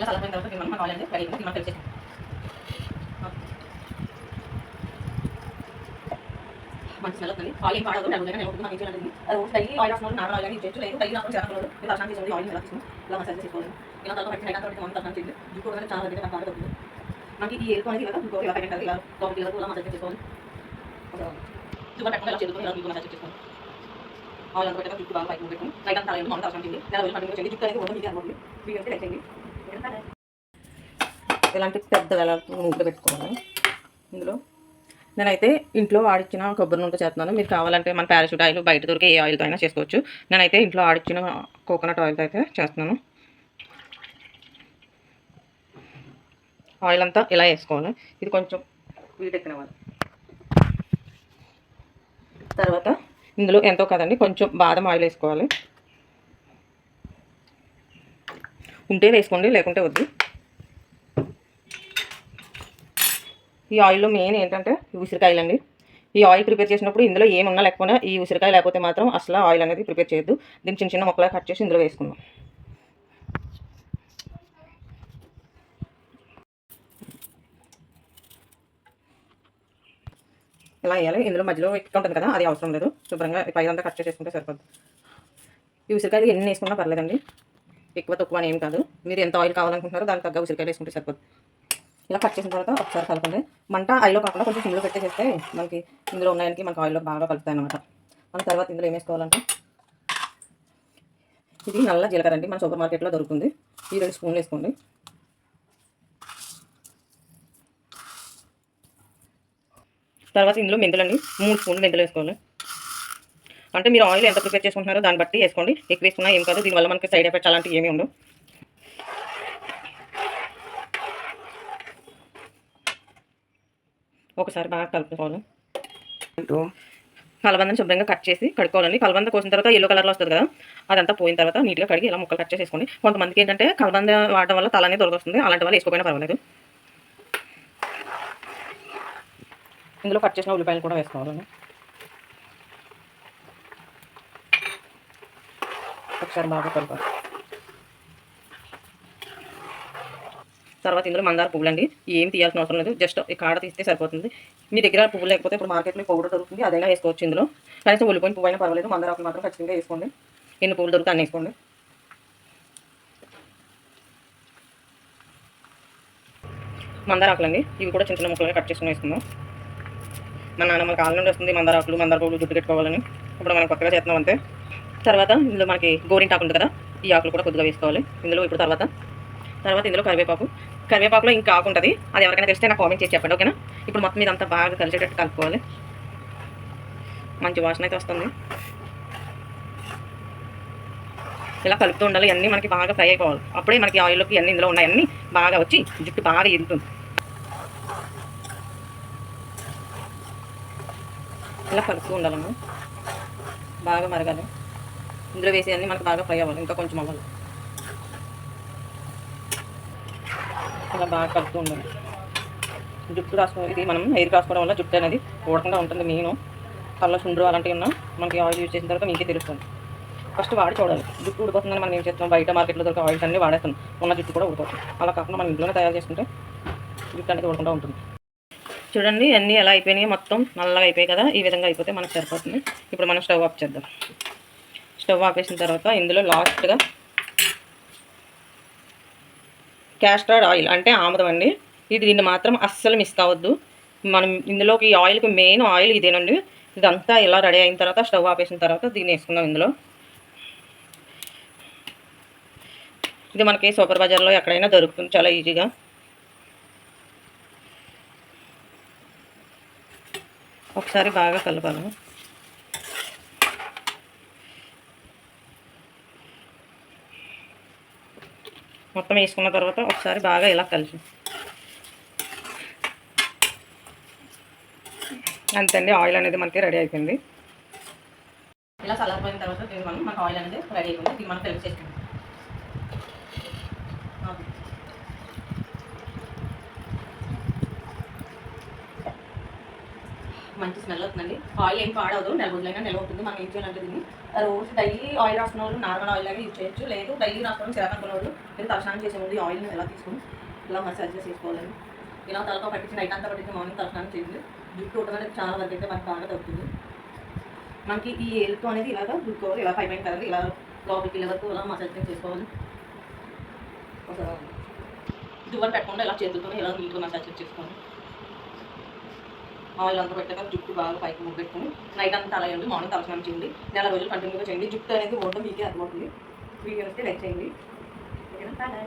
ఇలా చల్లపోయిన తర్వాత దీన్ని మనం ఆయిల్ అనేది రెడీ మనం కలిసి మంచి స్మెల్ వస్తుంది ఆయిల్ ఏం పాడదు డబ్బులు నేను ఒకటి నాకు ఇంట్లో అది రోజు డైలీ ఆయిల్ రాసిన నార్మల్ ఆయిల్ అని చేయొచ్చు లేదు డైలీ రాసిన చాలా రోజులు ఇలా శాంతి చేసి ఆయిల్ ఇలా తీసుకుని ఇలా మసాజ్ చేసుకోవాలి ఇలా తర్వాత పట్టి నైట్ తర్వాత మనం తగ్గ చేయండి జుట్టు కూడా చాలా దగ్గర నాకు బాగా మనకి ఈ ఎరుపు అనేది ఇలా ఇంకో ఇలా పెట్టండి ఇలా లోపలికి ఇలా మసాజ్ చేసుకోవాలి జుట్టు పెట్టుకుని ఇలా చేతుకొని ఇలా జుట్టు మసాజ్ చేసుకోవాలి ఆయిల్ అంతా పెట్టాక జుట్టు బాగా పైకి పెట్టుకుని నైట్ అంతా అలాగే మనం అవసరం చేయండి నెల రోజులు కంటిన్యూ చేయండి జుట్టు అనేది ఉంటుంది అనుకోండి వీడియో అయితే చేయండి ఇలాంటి పెద్ద వేళ నూనె పెట్టుకోవాలి. ఇందులో నేనైతే ఇంట్లో ఆడిచ్చిన కొబ్బరి నూనె చేస్తున్నాను. మీరు కావాలంటే మన పారాషూట్ ఆయిల్ బయట దొరికే ఏ ఆయిల్తో అయినా చేసుకోవచ్చు. నేనైతే ఇంట్లో ఆడిచ్చిన కోకోనట్ ఆయిల్తో అయితే చేస్తున్నాను. ఆయిల్ అంతా ఇలా వేసుకోవాలి. ఇది కొంచెం వీటెక్కినవాలి తర్వాత ఇందులో ఎంతో కదండి కొంచెం బాదం ఆయిల్ వేసుకోవాలి. ఉంటే వేసుకోండి లేకుంటే వద్దు. ఈ ఆయిల్లో మెయిన్ ఏంటంటే ఉసిరికాయలండి. ఉసిరికాయలు అండి ఈ ఆయిల్ ప్రిపేర్ చేసినప్పుడు ఇందులో ఏమున్నా లేకపోయినా ఈ ఉసిరికాయ లేకపోతే మాత్రం అసలు ఆయిల్ అనేది ప్రిపేర్ చేయొద్దు. దీన్ని చిన్న చిన్న ముక్కలా కట్ చేసి ఇందులో వేసుకుందాం. ఇలా వేయాలి. ఇందులో మధ్యలో ఎక్కువ ఉంటుంది కదా అది అవసరం లేదు. శుభ్రంగా పైదంతా కట్ చేసేసుకుంటే సరిపోద్ది. ఈ ఉసిరికాయలు ఎన్ని వేసుకున్నా పర్లేదండి. ఎక్కువ తక్కువ అని ఏం కాదు. మీరు ఎంత ఆయిల్ కావాలనుకుంటున్నారో దానికి తగ్గ ఉసిరికాయలు వేసుకుంటే సరిపోతుంది ఇలా కట్ చేసిన తర్వాత ఒకసారి కలపండి మంట ఆయిల్లో కాకుండా కొంచెం సిమ్లో పెట్టేసేస్తే మనకి ఇందులో ఉన్నాయనికి మనకి ఆయిల్లో బాగా కలుపుతాయి అనమాట మన తర్వాత ఇందులో ఏం వేసుకోవాలంటే ఇది నల్ల జీలకర్ర అండి. మన సూపర్ మార్కెట్లో దొరుకుతుంది. ఈ రెండు స్పూన్లు వేసుకోండి. తర్వాత ఇందులో మెంతులండి మూడు స్పూన్లు మెంతులు వేసుకోవాలి. అంటే మీరు ఆయిల్ ఎంత ప్రిపేర్ చేసుకుంటున్నారో దాన్ని బట్టి వేసుకోండి. ఎక్కువ వేసుకున్నా ఏం కాదు. దీనివల్ల మనకి సైడ్ ఎఫెక్ట్స్ అలాంటివి ఏమీ ఉండవు. ఒకసారి బాగా కలుపుకోవాలి. కలబందని శుభ్రంగా కట్ చేసి కడుక్కోవాలండి. కలబంద కోసిన తర్వాత ఎల్లో కలర్లో వస్తుంది కదా అదంతా పోయిన తర్వాత నీట్గా కడిగి ఇలా ముక్కలు కట్ చేసేసుకోండి. కొంతమందికి ఏంటంటే కలబంద వాడడం వల్ల తల అనేది దొరకొస్తుంది అలాంటి వాళ్ళు వేసుకోకపోయినా పర్వాలేదు. ఇందులో కట్ చేసిన ఉల్లిపాయలు కూడా వేసుకోవాలండి. ఒకసారి బాగా కలపాలి తర్వాత ఇందులో మందార పువ్వులండి. ఏం తీయాల్సిన అవసరం లేదు. జస్ట్ ఈ కాడ తీస్తే సరిపోతుంది. మీ దగ్గర పువ్వు లేకపోతే ఇప్పుడు మార్కెట్లో పౌడర్ దొరుకుతుంది. అదైనా వేసుకోవచ్చు ఇందులో. కనీసం ఉల్లిపోయిన పువ్వు అయినా పర్వాలేదు. మందార ఆకులు మాత్రం ఖచ్చితంగా వేసుకోండి. ఎన్ని పువ్వులు దొరుకుతాయి అన్ని వేసుకోండి. మందార ఆకులండి ఇవి కూడా చిన్న చిన్న ముక్కలుగా కట్ చేసుకుని వేసుకుందాం. మా నాన్నమ్మ కాళ్ళ నుండి వస్తుంది మందార ఆకులు మందార పువ్వులు జుట్టు పెట్టుకోవాలని ఇప్పుడు మనం కొత్తగా చేస్తున్నాం అంతే. తర్వాత ఇందులో మనకి గోరింటాకు ఉంటుంది కదా ఈ ఆకులు కూడా కొద్దిగా వేసుకోవాలి. ఇందులో ఇప్పుడు తర్వాత తర్వాత ఇందులో కరివేపాకు. కరివేపాకులో ఇంకా ఆకు ఉంటుంది. అది ఎవరికైనా తెలిస్తే నాకు కామెంట్ చేసి చెప్పండి ఓకేనా? ఇప్పుడు మొత్తం ఇదంతా బాగా కలిసేటట్టు కలుపుకోవాలి. మంచి వాసన అయితే వస్తుంది. ఇలా కలుపుతూ ఉండాలి. ఇవన్నీ మనకి బాగా ఫ్రై అయిపోవాలి. అప్పుడే మనకి ఆయిల్లోకి అన్నీ ఇందులో ఉన్నాయన్నీ బాగా వచ్చి జుట్టు బాగా ఎదుగుతుంది. ఇలా కలుపుతూ ఉండాలమ్మా బాగా మరగాలి. ఇందులో వేసి అన్నీ మనకు బాగా ఫ్రై అవ్వాలి. ఇంకా కొంచెం అవ్వాలి. ఇలా బాగా కలుపుతూ ఉండాలి. జుట్టు రాసుకో ఇది మనం హెయిర్ రాసుకోవడం వల్ల జుట్టు అనేది ఊడకుండా ఉంటుంది మెయిన్. కళ్ళ చుండ్రు అలాంటివి ఉన్నా మనకి ఆయిల్ యూజ్ చేసిన తర్వాత మీకే తెలుస్తుంది. ఫస్ట్ వాడి చూడాలి. జుట్టు ఊడిపోతుందని మనం ఏం చేస్తాం? బయట మార్కెట్లో దొరికే ఆయిల్స్ అన్నీ వాడేస్తాం. ఉన్న జుట్టు కూడా ఊడిపోతుంది. అలా కాకుండా మనం ఇంట్లోనే తయారు చేసుకుంటే జుట్టు అనేది ఊడకుండా ఉంటుంది. చూడండి అన్నీ ఎలా అయిపోయినాయి మొత్తం నల్లగా అయిపోయాయి కదా? ఈ విధంగా అయిపోతే మనకు సరిపోతుంది. ఇప్పుడు మనం స్టవ్ ఆఫ్ చేద్దాం. స్టవ్ ఆపేసిన తర్వాత ఇందులో లాస్ట్గా క్యాస్టర్డ్ ఆయిల్ అంటే ఆముదం అండి. ఇది దీన్ని మాత్రం అస్సలు మిస్ కావద్దు. మనం ఇందులోకి ఈ ఆయిల్కి మెయిన్ ఆయిల్ ఇదేనండి. ఇదంతా ఇలా రెడీ అయిన తర్వాత స్టవ్ ఆపేసిన తర్వాత దీన్ని వేసుకుందాం ఇందులో. ఇది మనకి సూపర్ బజార్లో ఎక్కడైనా దొరుకుతుంది. చాలా ఈజీగా. ఒకసారి బాగా కలపాలి. మొత్తం వేసుకున్న తర్వాత ఒకసారి బాగా ఇలా కలిసి. అంతండి ఆయిల్ అనేది మనకి రెడీ అయిపోయింది. ఇలా చల్లారిపోయిన తర్వాత దీని మనం మనకు ఆయిల్ అనేది రెడీ అయిపోయింది. దీన్ని మనం కలిపి చేసుకుంటాం మంచి స్మెల్ వస్తుందండి. ఆయిల్ ఏం పాడవదు నెల రోజులైనా నిల్వ ఉంటుంది మనం ఏం చేయాలంటే దీన్ని. రోజు డైలీ ఆయిల్ రాసుకున్న వాళ్ళు నార్మల్ ఆయిల్ లాగా యూజ్ చేయొచ్చు. లేదు డైలీ రాసుకోవడం చిరాకనుకున్న వాళ్ళు మీరు తలస్నానం చేసే ముందు ఆయిల్ని ఎలా తీసుకుని ఇలా మసాజ్ చేసుకోవాలండి ఇలా తలతో పట్టించి నైట్ అంతా పట్టించి మార్నింగ్ తలస్నానం చేయండి. జుట్టు ఉడకడానికి చాలా వరకు అయితే మనకు బాగా తగ్గుతుంది. మనకి ఈ ఏలుతో అనేది ఇలాగా దుక్కోవాలి ఇలా పై కదా కదండి ఇలా లోపలికి వెళ్ళే వరకు ఇలా మసాజ్ చేసుకోవాలి. దువ్వలు పెట్టకుండా ఇలా చేతులతో ఇలా నీట్గా మసాజ్ చేసుకోవాలి. ఆయిల్ అంతా పెట్టాక జుట్టు బాగా పైకి ముగ్గెట్టుకుని నైట్ అంతా అలా చేయండి మార్నింగ్ తలస్నానం చేయండి. నెల రోజులు కంటిన్యూగా చేయండి. జుట్టు అనేది ఓడడం మీకే అర్థమవుతుంది. వీడియో వస్తే లైక్ చేయండి. ఓకేనా?